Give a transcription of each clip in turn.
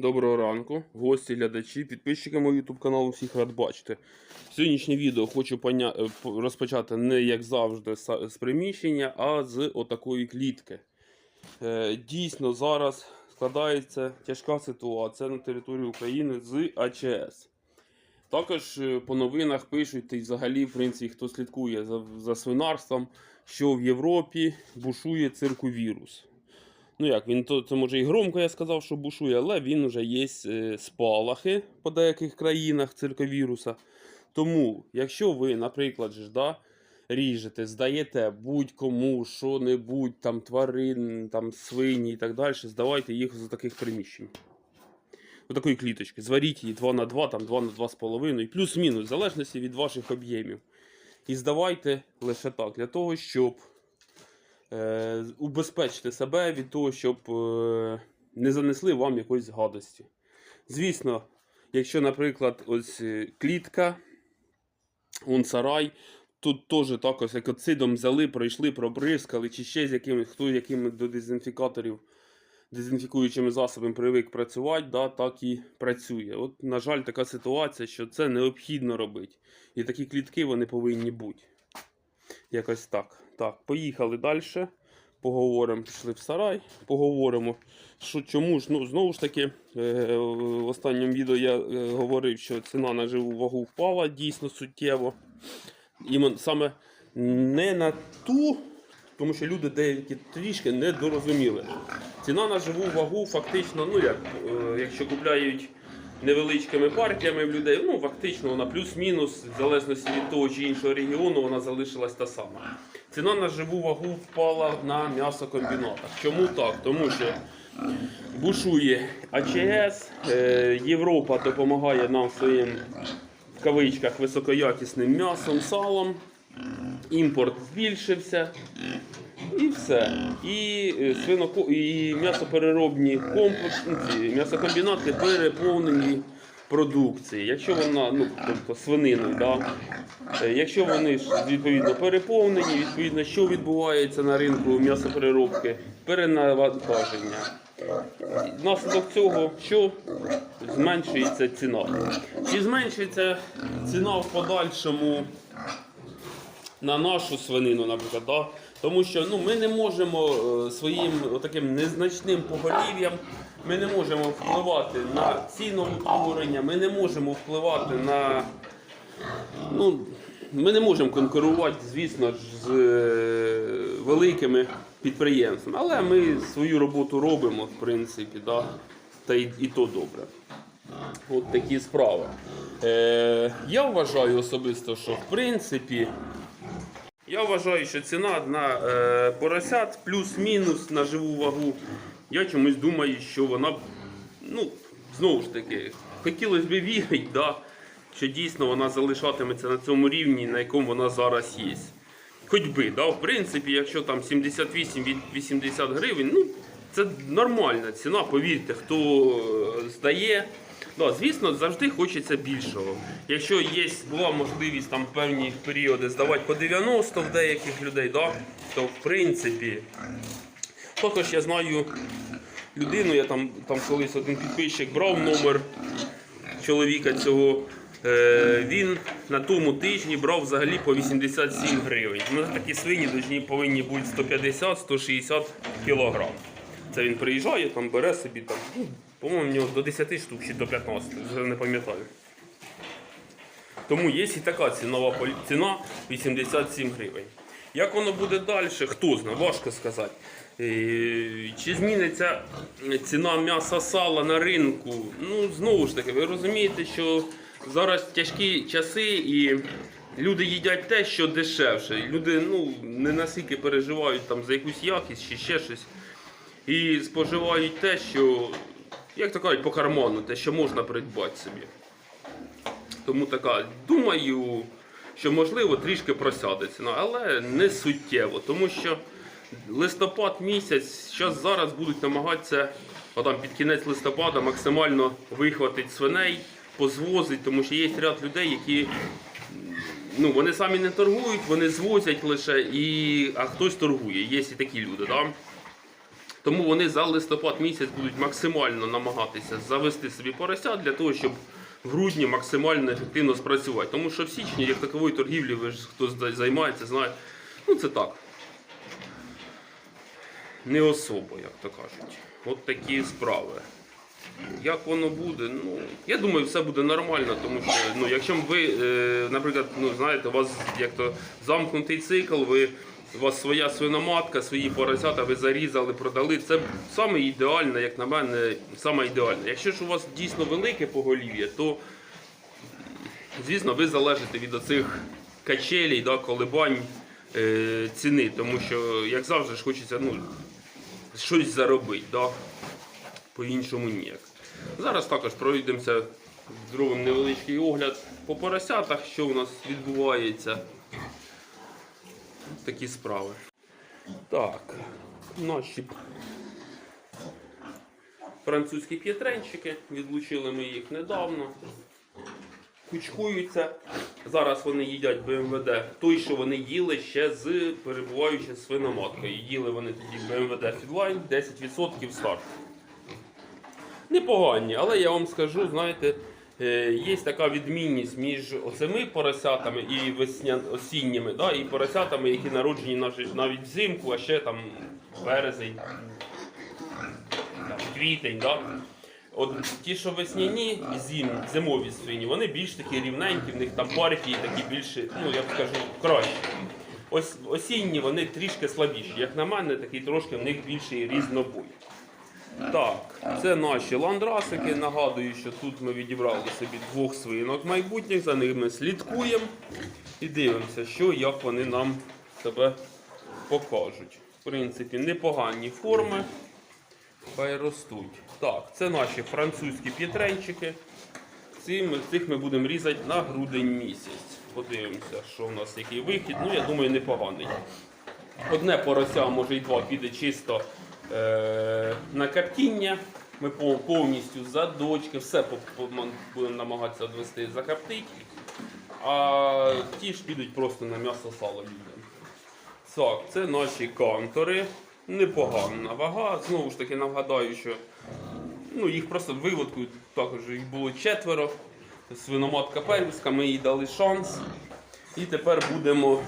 Доброго ранку, гості, глядачі, підписчики мого YouTube каналу, всіх рад бачити. Сьогоднішнє відео хочу поня... е, розпочати не як завжди з приміщення, а з отакої клітки. Е, Дійсно, зараз складається тяжка ситуація на території України з АЧС. Також е, по новинах пишуть, і взагалі, в принципі, хто слідкує за, за свинарством, що в Європі бушує цирковірус. Ну як, він то це може і громко я сказав, що бушує, але він вже є е, спалахи по деяких країнах цирковіруса. Тому, якщо ви, наприклад, же ж, да, ріжете, здаєте будь-кому що-небудь, там тварин, там свині і так далі, здавайте їх з таких приміщень. Ось такої кліточки. Зваріть її 2 на 2, там 2 на 2,5, плюс-мінус, в залежності від ваших об'ємів. І здавайте лише так, для того, щоб е, убезпечити себе від того, щоб е, не занесли вам якоїсь гадості. Звісно, якщо, наприклад, ось е, клітка, он сарай, тут теж також екоцидом взяли, пройшли, пробризкали, чи ще з якимось, хто якими до дезінфікаторів, дезінфікуючими засобами привик працювати, да, так і працює. От, на жаль, така ситуація, що це необхідно робити. І такі клітки вони повинні бути. Якось так. Так, поїхали далі. Поговоримо, пішли в сарай, поговоримо. Що, чому ж, ну, знову ж таки, е, в останньому відео я е, говорив, що ціна на живу вагу впала дійсно суттєво. І саме не на ту, тому що люди деякі трішки не дорозуміли. Ціна на живу вагу фактично, ну як, е, якщо купляють невеличкими партіями в людей, ну фактично вона плюс-мінус, в залежності від того чи іншого регіону, вона залишилась та сама. Ціна на живу вагу впала на м'ясокомбінатах. Чому так? Тому що бушує АЧС, е, Європа допомагає нам своїм в кавичках високоякісним м'ясом, салом. Імпорт збільшився. І все. І, е, свиноко... і м'ясопереробні комплекси, м'ясокомбінати переповнені продукцією. Якщо вона, ну тобто свининою, да? Е, якщо вони відповідно переповнені, відповідно, що відбувається на ринку м'ясопереробки? Перенавантаження. Внаслідок цього, що зменшується ціна. Чи зменшується ціна в подальшому на нашу свинину, наприклад, да? Тому що ну, ми не можемо е, своїм таким незначним поголів'ям, ми не можемо впливати на ціноутворення, ми не можемо впливати на. Ну, ми не можемо конкурувати, звісно з е, великими підприємствами, але ми свою роботу робимо, в принципі, да? та й, і то добре. От такі справи. Е, я вважаю особисто, що в принципі. Я вважаю, що ціна на е, поросят плюс-мінус на живу вагу. Я чомусь думаю, що вона, ну, знову ж таки, хотілося б вірити, да, що дійсно вона залишатиметься на цьому рівні, на якому вона зараз є. Хоч би, да, в принципі, якщо там 78-80 гривень, ну, це нормальна ціна, повірте, хто е, здає. Да, звісно, завжди хочеться більшого. Якщо є, була можливість там певні періоди здавати по 90 в деяких людей, да, то в принципі. Також я знаю людину, я там, там колись один підписчик брав номер чоловіка цього. Е, він на тому тижні брав взагалі по 87 гривень. Ну, такі свині повинні, повинні бути 150-160 кілограм. Це він приїжджає, там бере собі там, ну, по-моєму, в нього до 10 штук чи до 15, вже не пам'ятаю. Тому є і така цінова ціна 87 гривень. Як воно буде далі, хто знає, важко сказати. Е, Чи зміниться ціна м'яса сала на ринку? Ну, знову ж таки, ви розумієте, що зараз тяжкі часи і люди їдять те, що дешевше. Люди ну, не настільки переживають там, за якусь якість чи ще щось. І споживають те, що, як то кажуть, по карману, те, що можна придбати собі. Тому така, думаю, що можливо трішки просяде ціна, але не суттєво, тому що листопад місяць, зараз зараз будуть намагатися отам під кінець листопада максимально вихватити свиней, позвозити, тому що є ряд людей, які ну, вони самі не торгують, вони звозять лише, і, а хтось торгує. Є і такі люди. Да? Тому вони за листопад місяць будуть максимально намагатися завести собі поросят для того, щоб в грудні максимально ефективно спрацювати. Тому що в січні, як такової торгівлі, ви ж хто займається, знає, ну це так. Не особо, як то кажуть. От такі справи. Як воно буде? Ну, я думаю, все буде нормально, тому що ну, якщо ви, е, наприклад, ну, знаєте, у вас як то замкнутий цикл, ви, у вас своя свиноматка, свої поросята, ви зарізали, продали. Це саме ідеальне, як на мене, саме ідеальне. Якщо ж у вас дійсно велике поголів'я, то звісно, ви залежите від оцих качелей, да, колебань е, ціни, тому що, як завжди, ж хочеться ну, щось заробити. Да? По-іншому ніяк. Зараз також пройдемося, зробимо невеличкий огляд по поросятах, що у нас відбувається. Такі справи. Так, наші французькі п'єтренчики, відлучили ми їх недавно. Кучкуються. Зараз вони їдять БМВД. Той, що вони їли ще з перебуваючи свиноматкою. Їли вони тоді БМВД Фідлайн 10% старт. Непогані, але я вам скажу, знаєте, є така відмінність між оцими поросятами і весня... осінніми, да, і поросятами, які народжені навіть- взимку, а ще там березень, квітень. Да. От ті, що весняні зим, зимові свині, вони більш такі рівненькі, в них там партії такі більше, ну я б скажу, кращі. Ось осінні вони трішки слабіші. Як на мене, такий трошки в них більший різнобой. Так, це наші ландрасики. Нагадую, що тут ми відібрали собі двох свинок майбутніх, за ними слідкуємо і дивимося, що як вони нам себе покажуть. В принципі, непогані форми. Хай ростуть. Так, це наші французькі п'єтренчики. Цих ми будемо різати на грудень місяць. Подивимося, що в нас який вихід. Ну, я думаю, непоганий. Одне порося, може і два, піде чисто на картіння. Ми повністю за дочки, все будемо намагатися відвести закоптити. А ті ж підуть просто на м'ясо сало людям. Так, це наші кантори. Непогана вага. Знову ж таки нагадаю, що ну, їх просто виводку також їх було четверо. Свиноматка первіска, ми їй дали шанс. І тепер будемо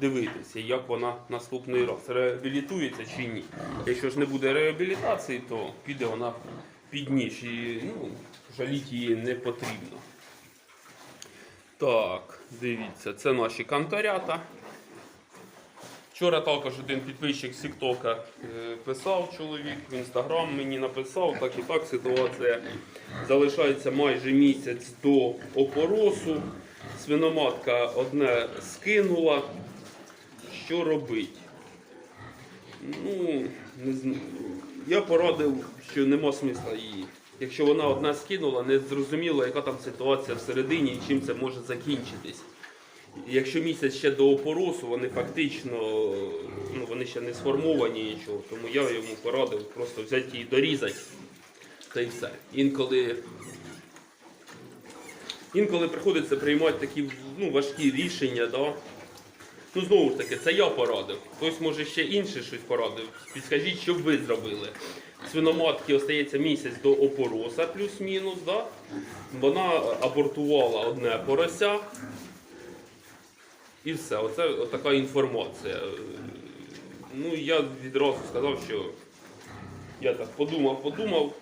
дивитися, як вона наступний раз реабілітується чи ні. Якщо ж не буде реабілітації, то піде вона під ніж і ну, жаліти її не потрібно. Так, дивіться, це наші канторята. Вчора також один підписчик з Тіктока е, писав чоловік в інстаграм мені написав, так і так ситуація залишається майже місяць до опоросу. Свиноматка одне скинула. Що робить? Ну, не зн- я порадив, що нема смисла її. Якщо вона одна скинула, не зрозуміло, яка там ситуація всередині і чим це може закінчитись. Якщо місяць ще до опоросу, вони фактично ну, вони ще не сформовані нічого, тому я йому порадив просто взяти її дорізати. Та й все. Інколи, інколи приходиться приймати такі ну, важкі рішення. Да? Ну, знову ж таки, це я порадив. Хтось може ще інше щось порадив. Підскажіть, що ви зробили. Свиноматки остається місяць до опороса, плюс-мінус. Да? Вона абортувала одне порося. І все, оце така інформація. Ну, я відразу сказав, що я так подумав, подумав,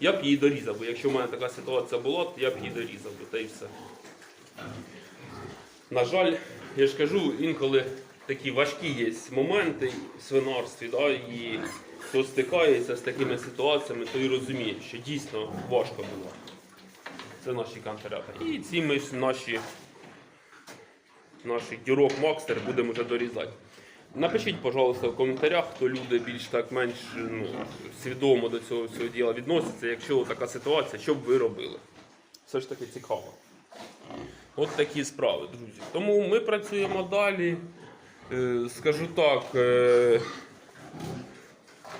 я б її дорізав, бо якщо в мене така ситуація була, то я б її дорізав, та й все. На жаль, я ж кажу, інколи такі важкі є моменти в свинарстві, да, і хто стикається з такими ситуаціями, той розуміє, що дійсно важко було. Це наші канцелярі. І ці ми наші наших дірок Макстер будемо вже дорізати. Напишіть, пожалуйста, в коментарях, хто люди більш так менш ну, свідомо до цього всього діла відносяться, якщо така ситуація, що б ви робили? Все ж таки цікаво. От такі справи, друзі. Тому ми працюємо далі. Е, скажу так, е,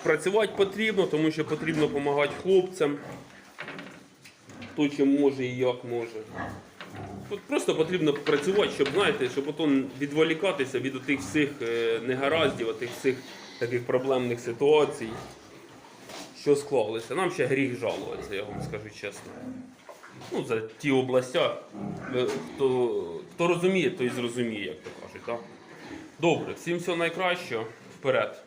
працювати потрібно, тому що потрібно допомагати хлопцям. Хто чим може і як може. Просто потрібно працювати, щоб знаєте, щоб потім відволікатися від тих всіх е, негараздів, тих всіх таких проблемних ситуацій, що склалися. Нам ще гріх жалуватися, я вам скажу чесно. Ну, за ті областя, е, хто, хто розуміє, той зрозуміє, як то кажуть. Так? Добре, всім всього найкращого. Вперед.